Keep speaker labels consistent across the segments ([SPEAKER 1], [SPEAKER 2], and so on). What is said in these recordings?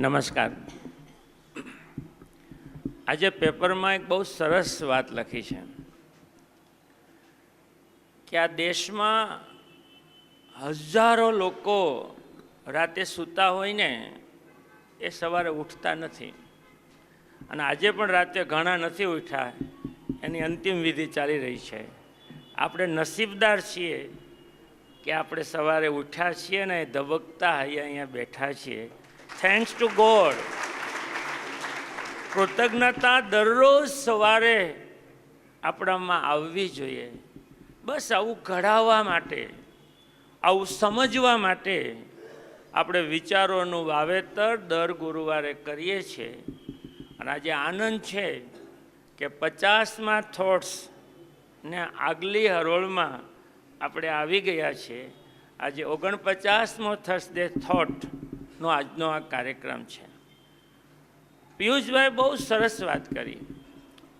[SPEAKER 1] નમસ્કાર. આજે પેપરમાં એક બહુ સરસ વાત લખી છે કે આ દેશમાં હજારો લોકો રાતે સૂતા હોય ને એ સવારે ઉઠતા નથી. અને આજે પણ રાતે ઘણા નથી ઉઠ્યા. એની અંતિમ વિધિ ચાલી રહી છે. આપણે નસીબદાર છીએ કે આપણે સવારે ઉઠ્યા છીએ ને ધબકતા હૈયા અહીંયા બેઠા છીએ. થેન્ક્સ ટુ ગોડ કૃતજ્ઞતા દરરોજ સવારે આપણામાં આવવી જોઈએ. બસ આવું ઘડાવવા માટે, આવું સમજવા માટે આપણે વિચારોનું વાવેતર દર ગુરુવારે કરીએ છીએ. અને આજે આનંદ છે કે પચાસમાં થોટ્સ ને આગલી હરોળમાં આપણે આવી ગયા છીએ. આજે ઓગણપચાસમો થર્સડે થોટનો આજનો આ કાર્યક્રમ છે. પિયુષભાઈ બહુ સરસ વાત કરી.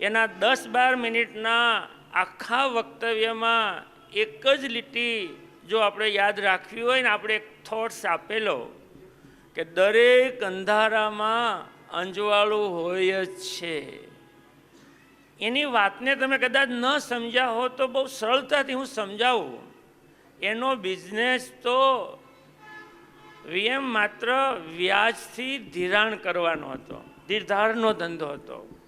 [SPEAKER 1] એના દસ બાર મિનિટના આખા વક્તવ્યમાં એક જ લીટી જો આપણે યાદ રાખવી હોય ને, આપણે એક થોટ્સ આપેલો કે દરેક અંધારામાં અંજવાળું હોય જ છે. એની વાતને તમે કદાચ ન સમજ્યા હો તો બહુ સરળતાથી હું સમજાવું. એનો બિઝનેસ તો વીએમ માત્ર વ્યાજથી ધિરાણ કરવાનો હતો, ધીરધારનો ધંધો હતો.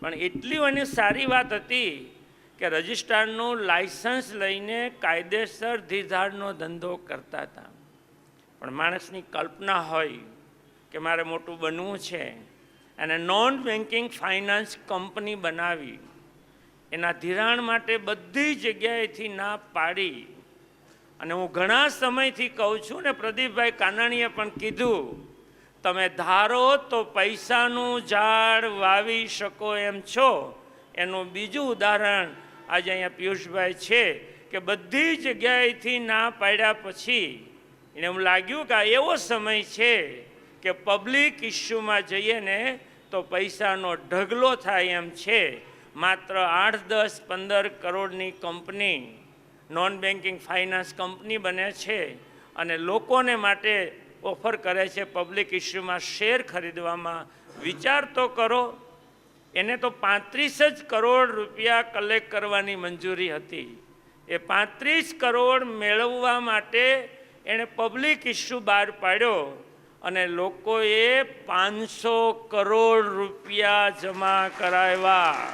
[SPEAKER 1] પણ એટલી એની સારી વાત હતી કે રજિસ્ટ્રારનું લાયસન્સ લઈને કાયદેસર ધીરધારનો ધંધો કરતા હતા. પણ માણસની કલ્પના હોય કે મારે મોટું બનવું છે, અને નોન બેન્કિંગ ફાઇનાન્સ કંપની બનાવી, એના ધિરાણ માટે બધી જગ્યાએથી ના પાડી અને હું ઘણા સમયથી કહું છું ને, પ્રદીપભાઈ કાનાણીએ પણ કીધું, તમે ધારો તો પૈસાનું ઝાડ વાવી શકો એમ છો. એનું બીજું ઉદાહરણ આજે અહીંયા પિયુષભાઈ છે કે બધી જગ્યાએથી ના પાડ્યા પછી, એને એમ લાગ્યું કે આ એવો સમય છે કે પબ્લિક ઇસ્યુમાં જઈએ ને, તો પૈસાનો ઢગલો થાય એમ છે. માત્ર આઠ દસ પંદર કરોડની company non banking finance company બને છે અને લોકોને માટે ઓફર કરે છે પબ્લિક ઇસ્યુમાં શેર ખરીદવામાં. વિચાર તો કરો, એને તો પાંત્રીસ જ કરોડ રૂપિયા કલેક્ટ કરવાની મંજૂરી હતી. એ પાંત્રીસ કરોડ મેળવવા માટે એણે પબ્લિક ઇસ્યુ બહાર પાડ્યો અને લોકોએ પાંચસો કરોડ રૂપિયા જમા કરાવ્યા.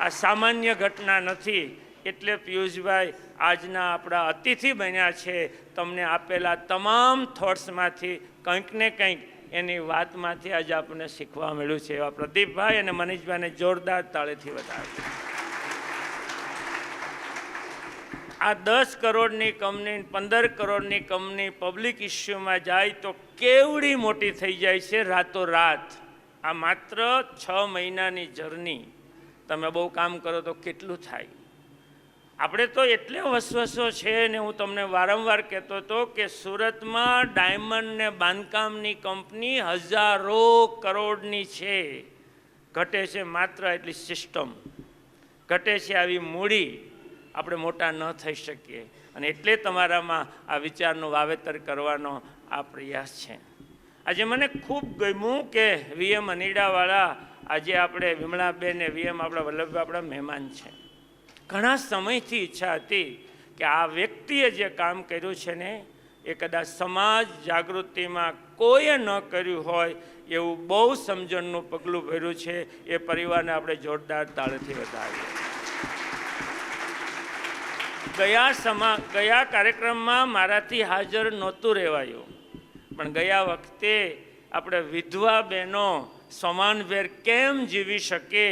[SPEAKER 1] આ સામાન્ય ઘટના નથી. એટલે પિયુષભાઈ, આજના આપણા અતિથિ બન્યા છે. તમને આપેલા તમામ થોટ્સમાંથી કંઈક ને કંઈક એની વાતમાંથી આજે આપણને શીખવા મળ્યું છે. એવા પ્રદીપભાઈ અને મનીષભાઈને જોરદાર તાળેથી વધારે. આ દસ કરોડની કંપની, પંદર કરોડની કંપની પબ્લિક ઇસ્યુમાં જાય તો કેવડી મોટી થઈ જાય છે રાતોરાત. આ માત્ર છ મહિનાની જર્ની તમે બહુ કામ કરો તો કેટલું થાય? આપણે તો એટલે વસવસો છે ને હું તમને વારંવાર કહેતો હતો કે સુરતમાં ડાયમંડ ને બાંધકામની કંપની હજારો કરોડની છે. ઘટે છે માત્ર એટલી સિસ્ટમ. ઘટે છે આવી મૂડી. આપણે મોટા ન થઈ શકીએ. અને એટલે તમારામાં આ વિચારનું વાવેતર કરવાનો આ પ્રયાસ છે. આજે મને ખૂબ ગમ્યું કે વીએમ અનીડાવાળા આજે આપણે વિમળાબેન ને વીએમ આપણા વલ્લભભાઈ આપણા મહેમાન છે. ઘણા સમયથી ઈચ્છા હતી કે આ વ્યક્તિએ જે કામ કર્યું છે ને, એ કદાચ સમાજ જાગૃતિમાં કોઈએ ન કર્યું હોય એવું બહુ સમજણનું પગલું ભર્યું છે. એ પરિવારને આપણે જોરદાર તાળેથી વધાવીએ. ગયા સમા, ગયા કાર્યક્રમમાં મારાથી હાજર નહોતું રહેવાયું. પણ ગયા વખતે આપણે વિધવા બહેનો સમાનભેર કેમ જીવી શકે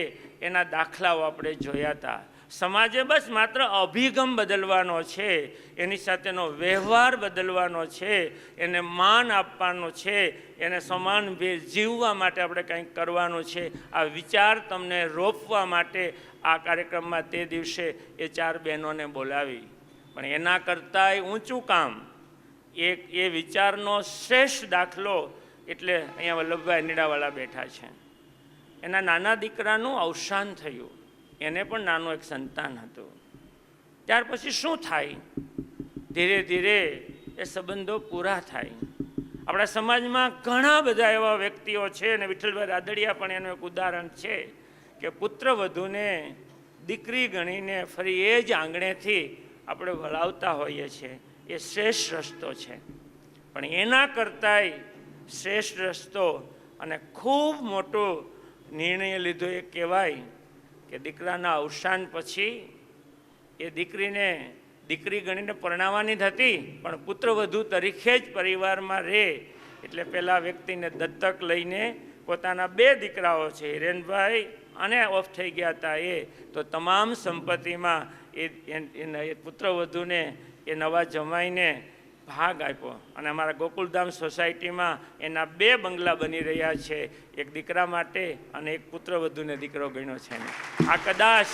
[SPEAKER 1] એના દાખલાઓ આપણે જોયા હતા. સમાજે બસ માત્ર અભિગમ બદલવાનો છે, એની સાથેનો વ્યવહાર બદલવાનો છે, એને માન આપવાનો છે, એને સમાન ભેદ જીવવા માટે આપણે કંઈક કરવાનું છે. આ વિચાર તમને રોપવા માટે આ કાર્યક્રમમાં તે દિવસે એ ચાર બહેનોને બોલાવી. પણ એના કરતાંય ઊંચું કામ. એક એ વિચારનો શ્રેષ્ઠ દાખલો એટલે અહીંયા વલ્લભભાઈ નીડાવાળા બેઠા છે. એના નાના દીકરાનું અવસાન થયું. એને પણ નાનું એક સંતાન હતું. ત્યાર પછી શું થાય? ધીરે ધીરે એ સંબંધો પૂરા થાય. આપણા સમાજમાં ઘણા બધા એવા વ્યક્તિઓ છે અને વિઠ્ઠલભાઈ રાદડિયા પણ એનું એક ઉદાહરણ છે કે પુત્ર વધુને દીકરી ગણીને ફરી એ જ આંગણેથી આપણે વળાવતા હોઈએ છીએ. એ શ્રેષ્ઠ રસ્તો છે. પણ એના કરતાંય શ્રેષ્ઠ રસ્તો અને ખૂબ મોટો નિર્ણય લીધો એ કહેવાય કે દીકરાના અવસાન પછી એ દીકરીને, દીકરી ગણીને પરણાવવાની જ હતી, પણ પુત્રવધુ તરીકે જ પરિવારમાં રહે. એટલે પેલા વ્યક્તિને દત્તક લઈને પોતાના બે દીકરાઓ છે, હિરેનભાઈ અને ઓફ થઈ ગયા હતા એ. તો તમામ સંપત્તિમાં એ પુત્રવધુને એ નવા જમાઈને ભાગ આપ્યો. અને અમારા ગોકુલધામ સોસાયટીમાં એના બે બંગલા બની રહ્યા છે. એક દીકરા માટે અને એક પુત્રવધુને દીકરો ગણ્યો છે આ કદાચ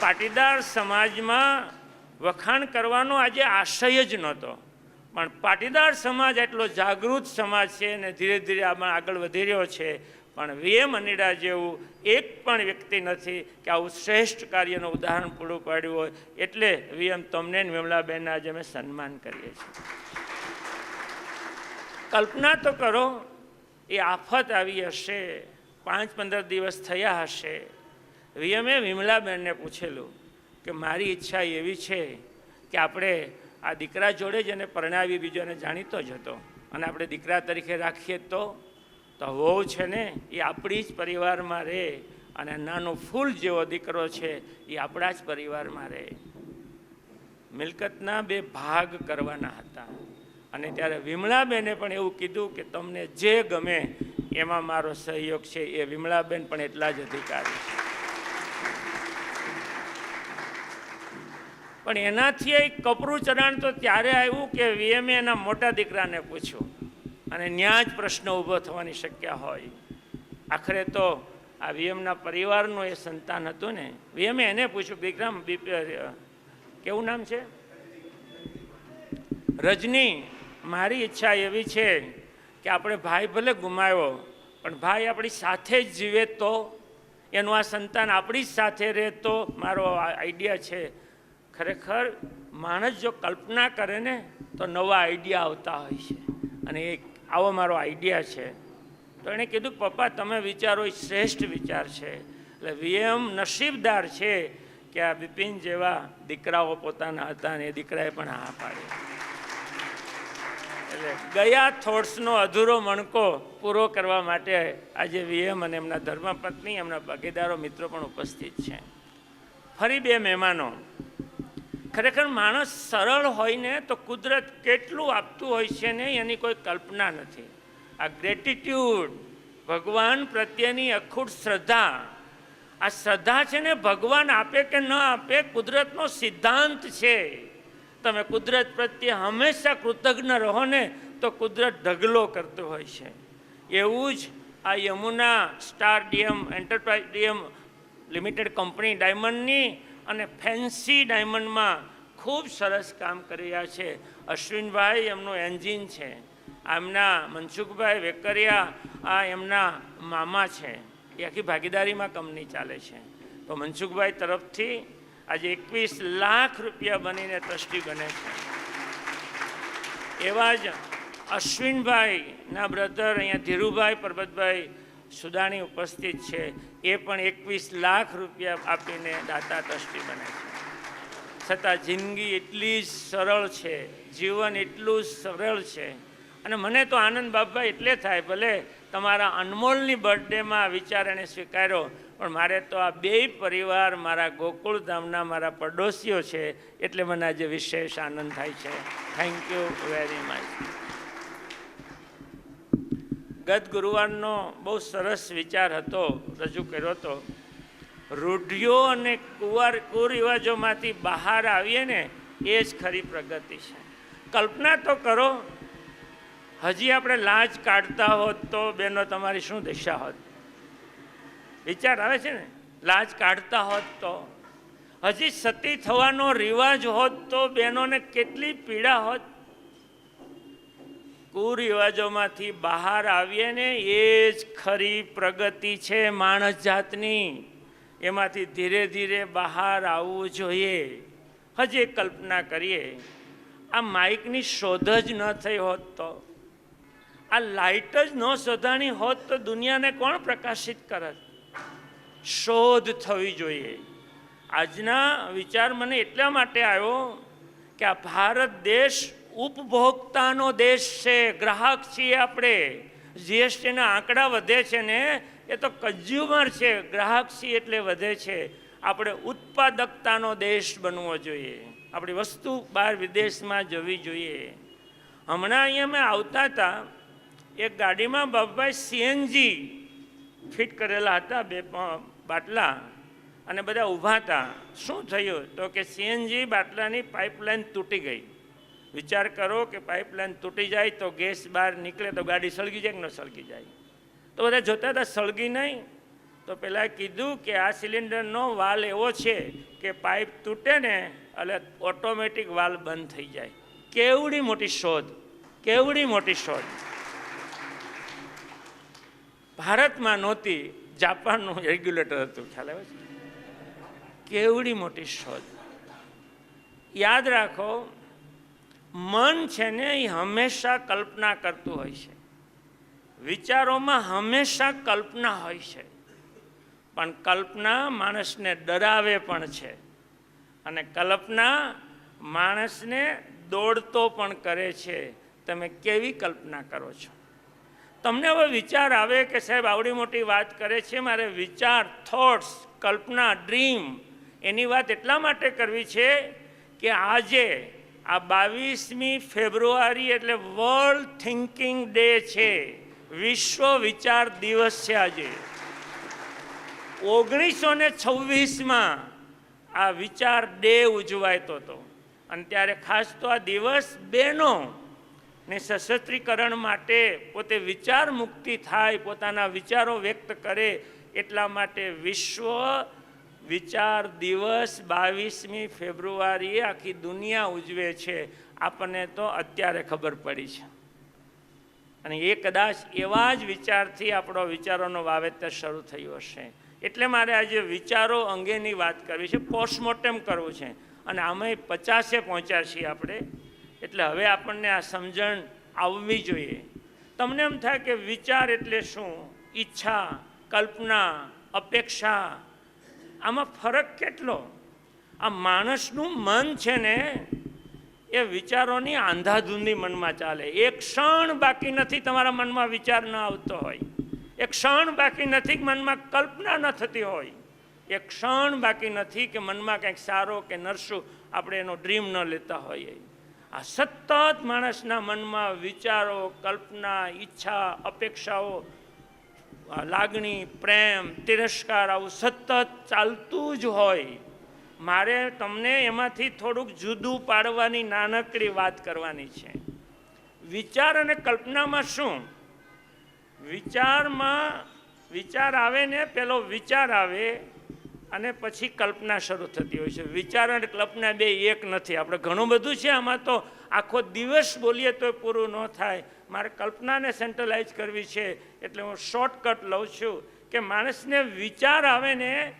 [SPEAKER 1] પાટીદાર સમાજમાં વખાણ કરવાનો આજે આશય જ નહોતો. પણ પાટીદાર સમાજ એટલો જાગૃત સમાજ છે અને ધીરે ધીરે આમાં આગળ વધી રહ્યો છે. પણ વીએમ અનિડા જેવું એક પણ વ્યક્તિ નથી કે આવું શ્રેષ્ઠ કાર્યનું ઉદાહરણ પૂરું પાડ્યું હોય. એટલે વીએમ તમને ને વિમલાબેનના આજે અમે સન્માન કરીએ છીએ. કલ્પના તો કરો, એ આફત આવી હશે, પાંચ પંદર દિવસ થયા હશે. વીએમએ વિમલાબેનને પૂછેલું કે મારી ઈચ્છા એવી છે કે આપણે આ દીકરા જોડે જ એને પરણાવી બીજોને જાણીતો જ હતો. અને આપણે દીકરા તરીકે રાખીએ તો તો વહુ છે ને, એ આપણી જ પરિવારમાં રહે અને નાનો ફૂલ જેવો દીકરો છે, એ આપણા જ પરિવારમાં રહે. મિલકતના બે ભાગ કરવાના હતા. અને ત્યારે વિમળાબેને પણ એવું કીધું કે તમને જે ગમે એમાં મારો સહયોગ છે. એ વિમળાબેન પણ એટલા જ અધિકારી છે. પણ એનાથી એક કપરું ચરણ તો ત્યારે આવ્યું કે વીએમએ એના મોટા દીકરાને પૂછ્યું. અને ત્યાં જ પ્રશ્ન ઊભો થવાની શક્ય હોય. આખરે તો આ વીએમના પરિવારનું એ સંતાન હતું ને. વીએમે એને પૂછ્યું, વિક્રમ કેવું નામ છે? રજની, મારી ઈચ્છા એવી છે કે આપણે ભાઈ ભલે ગુમાવ્યો, પણ ભાઈ આપણી સાથે જ જીવે તો. એનું આ સંતાન આપણી જ સાથે રહે તો મારો આઈડિયા છે. ખરેખર માણસ જો કલ્પના કરે ને, તો નવા આઈડિયા આવતા હોય છે. અને એક આવો મારો આઈડિયા છે. તો એણે કીધું, પપ્પા, તમે વિચારો, એ શ્રેષ્ઠ વિચાર છે. એટલે વીએમ નસીબદાર છે કે આ બિપિન જેવા દીકરાઓ પોતાના હતા અને એ દીકરાએ પણ હા પાડી. એટલે ગયા થોટ્સનો અધૂરો મણકો પૂરો કરવા માટે આજે વીએમ અને એમના ધર્મપત્ની, એમના ભાગીદારો, મિત્રો પણ ઉપસ્થિત છે. ફરી બે મહેમાનો. ખરેખર માણસ સરળ હોય ને તો કુદરત કેટલું આપતું હોય છે ને એની કોઈ કલ્પના નથી. આ ગ્રેટિટ્યૂડ ભગવાન પ્રત્યેની અખૂટ શ્રદ્ધા, આ શ્રદ્ધા છે ને ભગવાન આપે કે ન આપે કુદરતનો સિદ્ધાંત છે. તમે કુદરત પ્રત્યે હંમેશા કૃતજ્ઞ રહો ને તો કુદરત ઢગલો કરતો હોય છે. એવું જ આ Yamuna star DM enterprise DM limited company ડાયમંડની અને ફેન્સી ડાયમંડમાં ખૂબ સરસ કામ કરી રહ્યા છે. અશ્વિનભાઈ એમનું એન્જિન છે. એમના મનસુખભાઈ વેકરિયા, આ એમના મામા છે. એ આખી ભાગીદારીમાં કંપની ચાલે છે. તો મનસુખભાઈ તરફથી આજે એકવીસ લાખ રૂપિયા બનીને ટ્રસ્ટી બને છે. એવા જ અશ્વિનભાઈના બ્રધર અહીંયા ધીરુભાઈ પરબતભાઈ સુદાણી ઉપસ્થિત છે. એ પણ એકવીસ લાખ રૂપિયા આપીને દાતા ટ્રસ્ટી બને છે. છતાં જિંદગી એટલી જ સરળ છે, જીવન એટલું જ સરળ છે. અને મને તો આનંદ બાપભાઈ એટલે થાય ભલે તમારા અનમોલની બર્થડેમાં વિચાર એને સ્વીકાર્યો, પણ મારે તો આ બેય પરિવાર મારા ગોકુળધામના મારા પડોશીઓ છે, એટલે મને આજે વિશેષ આનંદ થાય છે. થેન્ક યુ વેરી મચ ગત ગુરુવારનો બહુ સરસ વિચાર હતો, રજૂ કર્યો હતો. રૂઢિઓ અને કુવાર, કુરિવાજોમાંથી બહાર આવીએ ને, એ જ ખરી પ્રગતિ છે. કલ્પના તો કરો, હજી આપણે લાજ કાઢતા હોત તો બેનો તમારી શું દિશા હોત? વિચાર આવે છે ને, લાજ કાઢતા હોત તો. હજી સતી થવાનો રિવાજ હોત તો બહેનોને કેટલી પીડા હોત? કુરિવાજોમાંથી બહાર આવીએ ને એ જ ખરી પ્રગતિ છે માણસ જાતની. એમાંથી ધીરે ધીરે બહાર આવવું જોઈએ. હજી કલ્પના કરીએ. આ માઇકની શોધ જ ન થઈ હોત તો. આ લાઇટ જ ન શોધાણી હોત તો દુનિયાને કોણ પ્રકાશિત કરત? શોધ થવી જોઈએ. આજના વિચાર મને એટલા માટે આવ્યો કે આ ભારત દેશ ઉપભોક્તાનો દેશ છે, ગ્રાહક છીએ આપણે. જીએસટીના આંકડા વધે છે ને, એ તો કન્ઝ્યુમર છે, ગ્રાહક છીએ એટલે વધે છે. આપણે ઉત્પાદકતાનો દેશ બનવો જોઈએ. આપણી વસ્તુ બહાર વિદેશમાં જવી જોઈએ. હમણાં અહીંયા મેં આવતા હતા, એક ગાડીમાં બાબાઈ સીએનજી ફિટ કરેલા હતા, બે બાટલા. અને બધા ઊભા હતા. શું થયું? તો કે સીએનજી બાટલાની પાઇપલાઇન તૂટી ગઈ. વિચાર કરો કે પાઇપલાઇન તૂટી જાય તો ગેસ બહાર નીકળે તો ગાડી સળગી જાય કે ન સળગી જાય? તો બધા જોતા હતા, સળગી નહીં. તો પહેલાં કીધું કે આ સિલિન્ડરનો વાલ એવો છે કે પાઇપ તૂટે ને એટલે ઓટોમેટિક વાલ બંધ થઈ જાય. કેવડી મોટી શોધ, કેવડી મોટી શોધ. ભારતમાં નહોતી, જાપાનનું રેગ્યુલેટર હતું, ખ્યાલ આવે છે? કેવડી મોટી શોધ. યાદ રાખો મન છે ને એ હંમેશા કલ્પના કરતું હોય છે. વિચારોમાં હંમેશા કલ્પના હોય છે. પણ કલ્પના માણસને ડરાવે પણ છે અને કલ્પના માણસને દોડતો પણ કરે છે. તમે કેવી કલ્પના કરો છો? તમને હવે વિચાર આવે કે સાહેબ આવડી મોટી વાત કરે છે, મારે વિચાર થોટ્સ કલ્પના ડ્રીમ એની વાત એટલા માટે કરવી છે કે આજે આ બાવીસમી ફેબ્રુઆરી એટલે વર્લ્ડ થિંકિંગ ડે છે. વિશ્વ વિચાર દિવસ છે આજે. ઓગણીસો ને છવ્વીસમાં આ વિચાર ડે ઉજવાયતો હતો. અને ત્યારે ખાસ તો આ દિવસ બેનો ને સશસ્ત્રીકરણ માટે પોતે વિચાર મુક્તિ થાય, પોતાના વિચારો વ્યક્ત કરે એટલા માટે વિશ્વ વિચાર દિવસ બાવીસમી ફેબ્રુઆરીએ આખી દુનિયા ઉજવે છે. આપણને તો અત્યારે ખબર પડી છે. અને એ કદાચ એવા જ વિચારથી આપણો વિચારોનો વાવેતર શરૂ થયું હશે. એટલે મારે આજે વિચારો અંગેની વાત કરવી છે, પોસ્ટમોર્ટેમ કરવું છે. અને અમે પચાસે પહોંચ્યા છીએ આપણે. એટલે હવે આપણને આ સમજણ આવવી જોઈએ. તમને એમ થાય કે વિચાર એટલે શું? ઈચ્છા, કલ્પના, અપેક્ષા આમાં ફરક કેટલો? આ માણસનું મન છે ને, એ વિચારોની આંધાધૂંધી મનમાં ચાલે. એક ક્ષણ બાકી નથી તમારા મનમાં વિચાર ન આવતો હોય. એક ક્ષણ બાકી નથી મનમાં કલ્પના ન થતી હોય. એક ક્ષણ બાકી નથી કે મનમાં કંઈક સારો કે નરસું આપણે એનો ડ્રીમ ન લેતા હોઈએ. આ સતત માણસના મનમાં વિચારો, કલ્પના, ઈચ્છા, અપેક્ષાઓ લાગણી, પ્રેમ, તિરસ્કાર આવું સતત ચાલતું જ હોય. મારે તમને એમાંથી થોડુંક જુદું પાડવાની નાનકડી વાત કરવાની છે. વિચાર અને કલ્પનામાં શું? વિચારમાં વિચાર આવે ને, પેલો વિચાર આવે અને પછી કલ્પના શરૂ થતી હોય છે. વિચાર અને કલ્પના બે એક નથી. આપણે ઘણું બધું છે આમાં તો આખો દિવસ બોલીએ તો પૂરું ન થાય. મારે કલ્પનાને સેન્ટ્રલાઇઝ કરવી છે, એટલે હું શોર્ટકટ લઉં છું કે માણસને વિચાર આવે ને,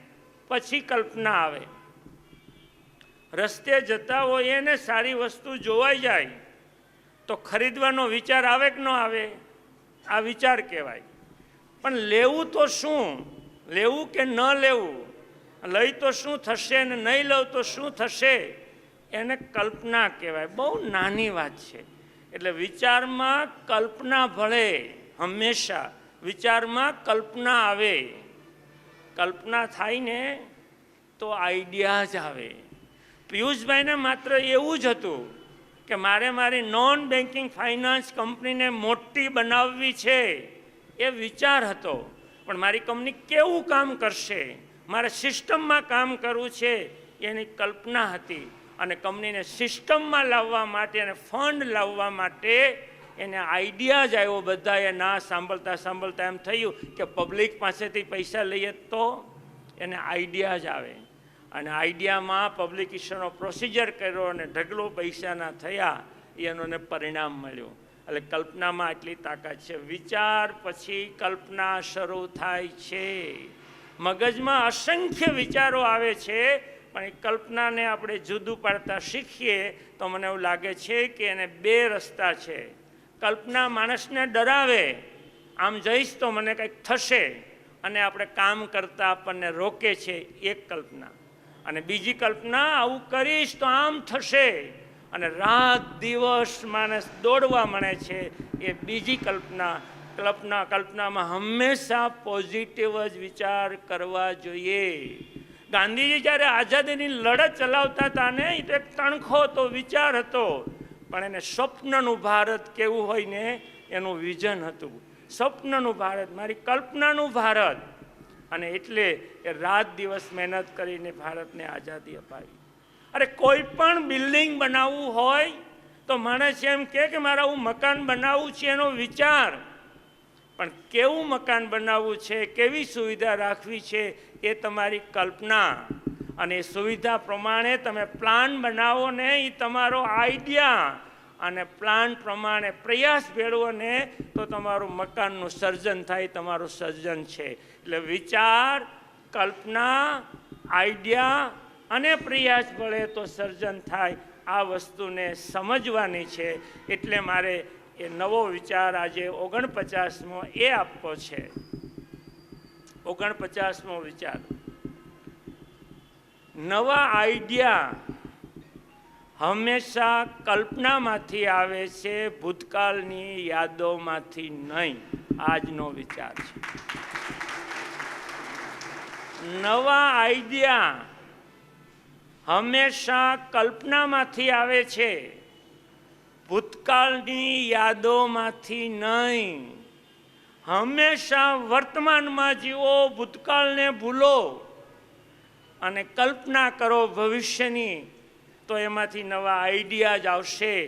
[SPEAKER 1] પછી કલ્પના આવે. રસ્તે જતા હોય એને સારી વસ્તુ જોવાઈ જાય, તો ખરીદવાનો વિચાર આવે કે ન આવે? આ વિચાર કહેવાય. પણ લેવું તો શું? લેવું કે ન લેવું? લઈ તો શું થશે અને નહીં લઉં તો શું થશે? એને કલ્પના કહેવાય. બહુ નાની વાત છે. એટલે વિચારમાં કલ્પના ભળે હંમેશા. વિચારમાં કલ્પના આવે. કલ્પના થાય ને તો આઈડિયા જ આવે. પિયુષભાઈને માત્ર એવું જ હતું કે મારે મારી નોન બેન્કિંગ ફાઇનાન્સ કંપનીને મોટી બનાવવી છે એ વિચાર હતો. પણ મારી કંપની કેવું કામ કરશે? મારે સિસ્ટમમાં કામ કરવું છે એની કલ્પના હતી. અને કંપનીને સિસ્ટમમાં લાવવા માટે અને ફંડ લાવવા માટે એને આઈડિયા જ આવ્યો બધાએ, ના, સાંભળતા સાંભળતા. એમ થયું કે પબ્લિક પાસેથી પૈસા લઈએ તો એને આઈડિયા જ આવે. અને આઈડિયામાં પબ્લિકેશનનો પ્રોસિજર કર્યો અને ઢગલો પૈસાના થયા એનોને પરિણામ મળ્યું. એટલે કલ્પનામાં આટલી તાકાત છે. વિચાર પછી કલ્પના શરૂ થાય છે. મગજમાં અસંખ્ય વિચારો આવે છે. પણ એ કલ્પનાને આપણે જુદું પાડતા શીખીએ તો મને એવું લાગે છે કે એને બે રસ્તા છે. કલ્પના માણસને ડરાવે, આમ જઈશ તો મને કંઈક થશે અને આપણે કામ કરતાં આપણને રોકે છે એક કલ્પના. અને બીજી કલ્પના, આવું કરીશ તો આમ થશે. અને રાત દિવસ માણસ દોડવા મળે છે એ બીજી કલ્પના. કલ્પના, કલ્પનામાં હંમેશા પોઝિટિવ જ વિચાર કરવા જોઈએ. ગાંધીજી જ્યારે આઝાદીની લડત ચલાવતા હતા ને એ તો એક તણખો હતો, વિચાર હતો. પણ એને સ્વપ્નનું ભારત કેવું હોય ને, એનું વિઝન હતું. સ્વપ્નનું ભારત, મારી કલ્પનાનું ભારત. અને એટલે એ રાત દિવસ મહેનત કરીને ભારતને આઝાદી અપાવી. અરે કોઈ પણ બિલ્ડિંગ બનાવવું હોય, તો માણસ એમ કે, મારા હું મકાન બનાવવું છે, એનો વિચાર. પણ કેવું મકાન બનાવવું છે, કેવી સુવિધા રાખવી છે, એ તમારી કલ્પના. અને સુવિધા પ્રમાણે તમે પ્લાન બનાવો ને એ તમારો આઈડિયા. અને પ્લાન પ્રમાણે પ્રયાસ ભેળવો ને તો તમારું મકાનનું સર્જન થાય, તમારું સર્જન છે. એટલે વિચાર, કલ્પના, આઈડિયા અને પ્રયાસ ભળે તો સર્જન થાય. આ વસ્તુને સમજવાની છે. એટલે મારે એ નવો વિચાર આજે ઓગણપચાસમો એ આપવો છે. ઓગણપચાસમો વિચાર. નવા આઈડિયા હંમેશા કલ્પનામાંથી આવે છે, ભૂતકાળની યાદોમાંથી નહીં. આજનો વિચાર છે. નવા આઈડિયા હંમેશા કલ્પનામાંથી આવે છે. ભૂતકાળની યાદોમાંથી નહીં. હંમેશા વર્તમાનમાં જીવો ભૂતકાળને ભૂલો અને કલ્પના કરો ભવિષ્યની, તો એમાંથી નવા આઈડિયા જ આવશે.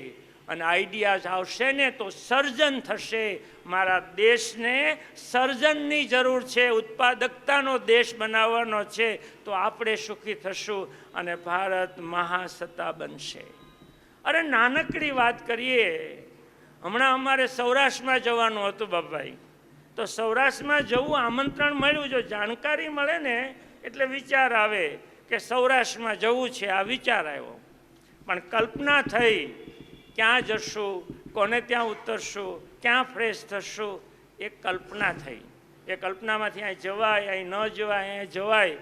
[SPEAKER 1] અને આઈડિયા જ આવશે ને તો સર્જન થશે. મારા દેશને સર્જનની જરૂર છે, ઉત્પાદકતાનો દેશ બનાવવાનો છે, તો આપણે સુખી થશું અને ભારત મહાસત્તા બનશે. અરે નાનકડી વાત કરીએ. હમણાં અમારે સૌરાષ્ટ્રમાં જવાનું હતું બાબાઈ તો સૌરાષ્ટ્રમાં જવું આમંત્રણ મળ્યું. જો જાણકારી મળે ને, એટલે વિચાર આવે કે સૌરાષ્ટ્રમાં જવું છે. આ વિચાર આવ્યો. પણ કલ્પના થઈ, ક્યાં જશું, કોને ત્યાં ઉતરશું, ક્યાં ફ્રેશ થશું, એ કલ્પના થઈ. એ કલ્પનામાંથી અહીં જવાય, અહીં ન જવાય, અહીં જવાય.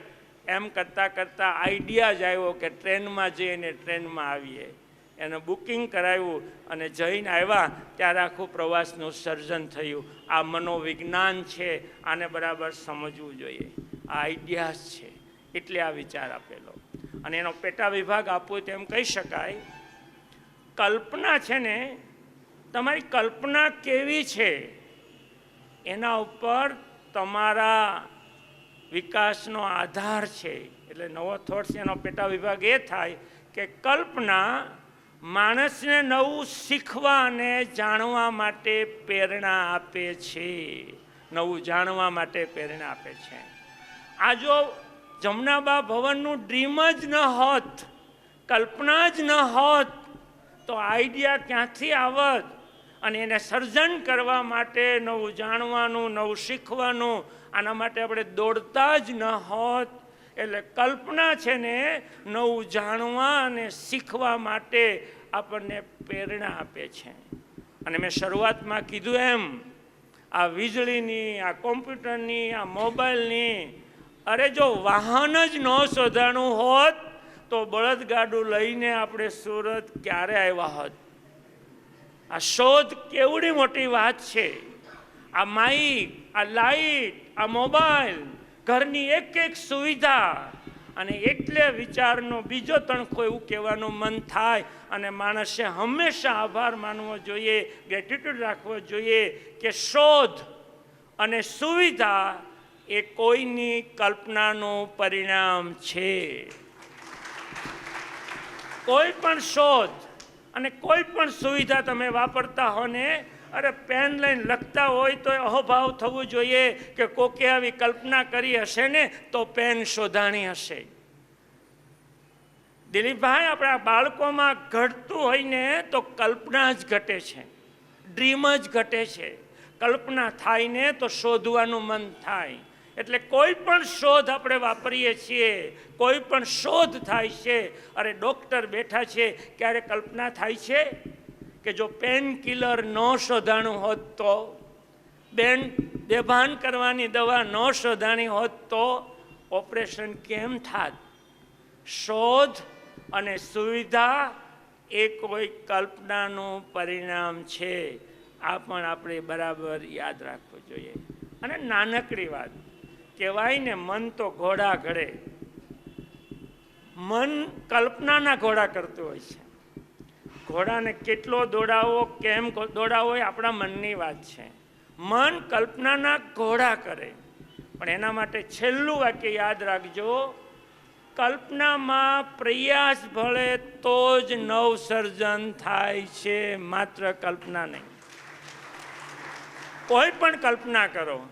[SPEAKER 1] એમ કરતાં કરતાં આઈડિયા જ આવ્યો કે ટ્રેનમાં જઈને ટ્રેનમાં આવીએ. એને બુકિંગ કરાવ્યું અને જઈને આવ્યા, ત્યારે આખું પ્રવાસનું સર્જન થયું. આ મનોવિજ્ઞાન છે, આને બરાબર સમજવું જોઈએ. આ આઈડિયાસ છે, એટલે આ વિચાર આપેલો. અને એનો પેટા વિભાગ આપવો તેમ કહી શકાય, કલ્પના છે ને, તમારી કલ્પના કેવી છે, એના ઉપર તમારા વિકાસનો આધાર છે. એટલે નવો થોટ્સ એનો પેટા વિભાગ એ થાય કે કલ્પના માણસને નવું શીખવા અને જાણવા માટે પ્રેરણા આપે છે. નવું જાણવા માટે પ્રેરણા આપે છે. આ જો જમનાબા ભવનનું ડ્રીમ જ ન હોત, કલ્પના જ ન હોત, તો આઈડિયા ક્યાંથી આવત? અને એને સર્જન કરવા માટે નવું જાણવાનું, નવું શીખવાનું, આના માટે આપણે દોડતા જ ન હોત. એટલે કલ્પના છે ને નવું જાણવા અને શીખવા માટે આપણને પ્રેરણા આપે છે. અને મેં શરૂઆતમાં કીધું એમ, આ વીજળીની, આ કોમ્પ્યુટરની, આ મોબાઈલની, અરે જો વાહન જ ન શોધાણું હોત, તો બળદગાડું લઈને આપણે સુરત ક્યારે આવ્યા હોત? આ શોધ કેવડી મોટી વાત છે. આ માઇક આ લાઈટ, આ મોબાઈલ ઘરની એક એક સુવિધા અને એટલે વિચારનો બીજો તણખો એવું કહેવાનું મન થાય અને માણસે હંમેશા આભાર માનવો જોઈએ ગ્રેટિટ્યુડ રાખવો જોઈએ કે શોધ અને સુવિધા એ કોઈની કલ્પનાનું પરિણામ છે. કોઈ પણ શોધ અને કોઈ પણ સુવિધા તમે વાપરતા હો ને અરે પેન લઈને લખતા હોય તો અહોભાવ થવું જોઈએ કે કોકે આવી કલ્પના કરી હશે ને તો પેન શોધાણી હશે. દિલીપભાઈ, આપણા બાળકોમાં ઘટતું હોય ને તો કલ્પના જ ઘટે છે. ડ્રીમ જ ઘટે છે. કલ્પના થાય ને તો શોધવાનું મન થાય. એટલે કોઈ પણ શોધ આપણે વાપરીએ છીએ, કોઈ પણ શોધ થાય છે. અરે ડૉક્ટર બેઠા છે, ક્યારે કલ્પના થાય છે? કે જો પેન કિલર ન શોધાણું હોત તો, બેન, બેભાન કરવાની દવા ન શોધાણી હોત તો ઓપરેશન કેમ થાત? શોધ અને સુવિધા એ કોઈ કલ્પનાનું પરિણામ છે. આ પણ આપણે બરાબર યાદ રાખવું જોઈએ. અને નાનકડી વાત, કહેવાય ને, મન તો ઘોડા ઘડે. મન કલ્પનાના ઘોડા કરતું હોય છે. ઘોડાને કેટલો દોડાવો, કેમ દોડાવો એ આપણા મનની વાત છે. મન કલ્પનાના ઘોડા કરે. પણ એના માટે છેલ્લું વાક્ય યાદ રાખજો. કલ્પનામાં પ્રયાસ ભળે તો જ નવસર્જન થાય છે, માત્ર કલ્પના નહીં. કોઈ પણ કલ્પના કરો.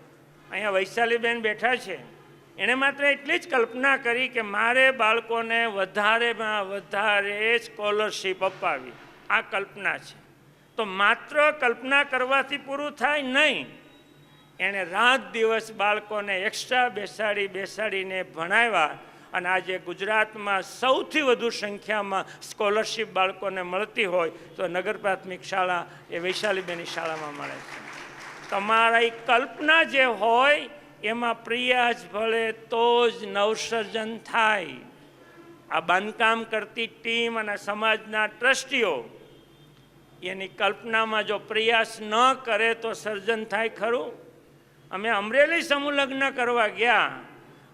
[SPEAKER 1] અહીંયા વૈશાલીબેન બેઠા છે. એણે માત્ર એટલી જ કલ્પના કરી કે મારે બાળકોને વધારેમાં વધારે સ્કોલરશીપ અપાવી. આ કલ્પના છે. તો માત્ર કલ્પના કરવાથી પૂરું થાય નહીં. એણે રાત દિવસ બાળકોને એક્સ્ટ્રા બેસાડી બેસાડીને ભણાવ્યા અને આજે ગુજરાતમાં સૌથી વધુ સંખ્યામાં સ્કોલરશીપ બાળકોને મળતી હોય તો નગર પ્રાથમિક શાળા એ વૈશાલીબેની શાળામાં મળે છે. તમારી કલ્પના જે હોય એમાં પ્રયાસ ભળે તો જ નવસર્જન થાય. આ બાંધકામ કરતી ટીમ અને સમાજના ટ્રસ્ટીઓ એની કલ્પનામાં જો પ્રયાસ ન કરે તો સર્જન થાય ખરું? અમે અમરેલી સમૂહ લગ્ન કરવા ગયા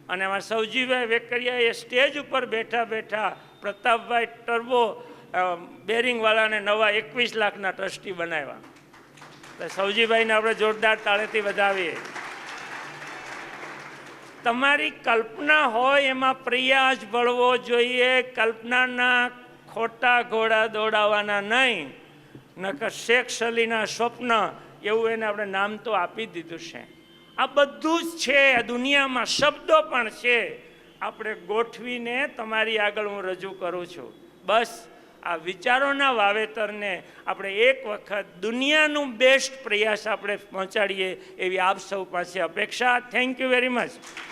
[SPEAKER 1] અને એમાં સૌજીભાઈ વેકરિયા એ સ્ટેજ ઉપર બેઠા બેઠા પ્રતાપભાઈ ટર્બો બેરિંગવાલાને નવા એકવીસ લાખના ટ્રસ્ટી બનાવ્યા. સૌજીભાઈને આપણે જોરદાર તાળેથી વધાવીએ. તમારી કલ્પના હોય એમાં પ્રયાસ ભળવો જોઈએ, કલ્પનાના ખોટા ઘોડા દોડાવવાના નહીં. નકર શેખ સલીના સ્વપ્ન એવું એને આપણે નામ તો આપી દીધું છે. આ બધું જ છે, આ દુનિયામાં શબ્દો પણ છે. આપણે ગોઠવીને તમારી આગળ હું રજૂ કરું છું. બસ, આ વિચારોના વાવેતરને આપણે એક વખત દુનિયાનું બેસ્ટ પ્રયાસ આપણે પહોંચાડીએ એવી આપ સૌ પાસે અપેક્ષા. Thank you very much